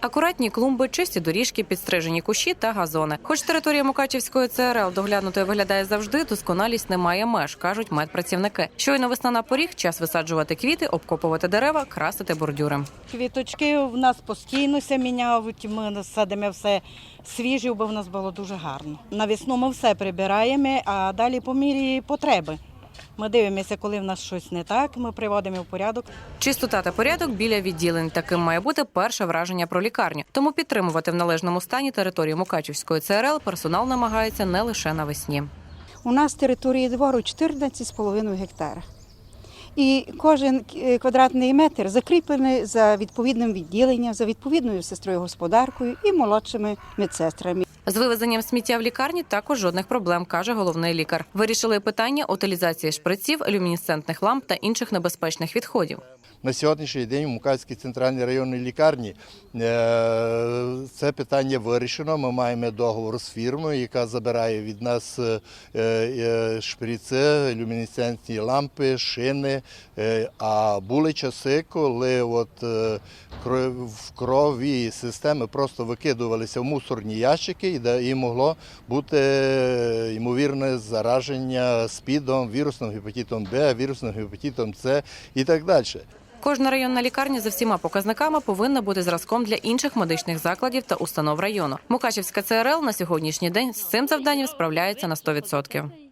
Акуратні клумби, чисті доріжки, підстрижені кущі та газони. Хоч територія Мукачівської ЦРЛ доглянутою виглядає завжди, досконалість не має меж, кажуть медпрацівники. Щойно весна на поріг, час висаджувати квіти, обкопувати дерева, красити бордюри. Квіточки в нас постійно міняють, ми садимо все свіже, бо в нас було дуже гарно. На весну ми все прибираємо, а далі по мірі потреби. Ми дивимося, коли в нас щось не так, ми приводимо в порядок. Чистота та порядок біля відділень. Таким має бути перше враження про лікарню. Тому підтримувати в належному стані територію Мукачівської ЦРЛ персонал намагається не лише навесні. У нас території двору 14,5 гектара. І кожен е, квадратний метр закріплений за відповідним відділенням, за відповідною сестрою господаркою і молодшими медсестрами. З вивезенням сміття в лікарні також жодних проблем, каже головний лікар. Вирішили питання утилізації шприців, люмінесцентних ламп та інших небезпечних відходів. На сьогоднішній день в Мукацькій центральній районній лікарні е, це питання вирішено. Ми маємо договор з фірмою, яка забирає від нас е, е, шприци, люмінесцентні лампи, шини. Е, А були часи, коли от е, в крові системи просто викидувалися в мусорні ящики, і могло бути е, ймовірне зараження спідом, вірусним гепатитом Б, вірусним гепатитом С і так далі. Кожна районна лікарня за всіма показниками повинна бути зразком для інших медичних закладів та установ району. Мукачівська ЦРЛ на сьогоднішній день з цим завданням справляється на 100%.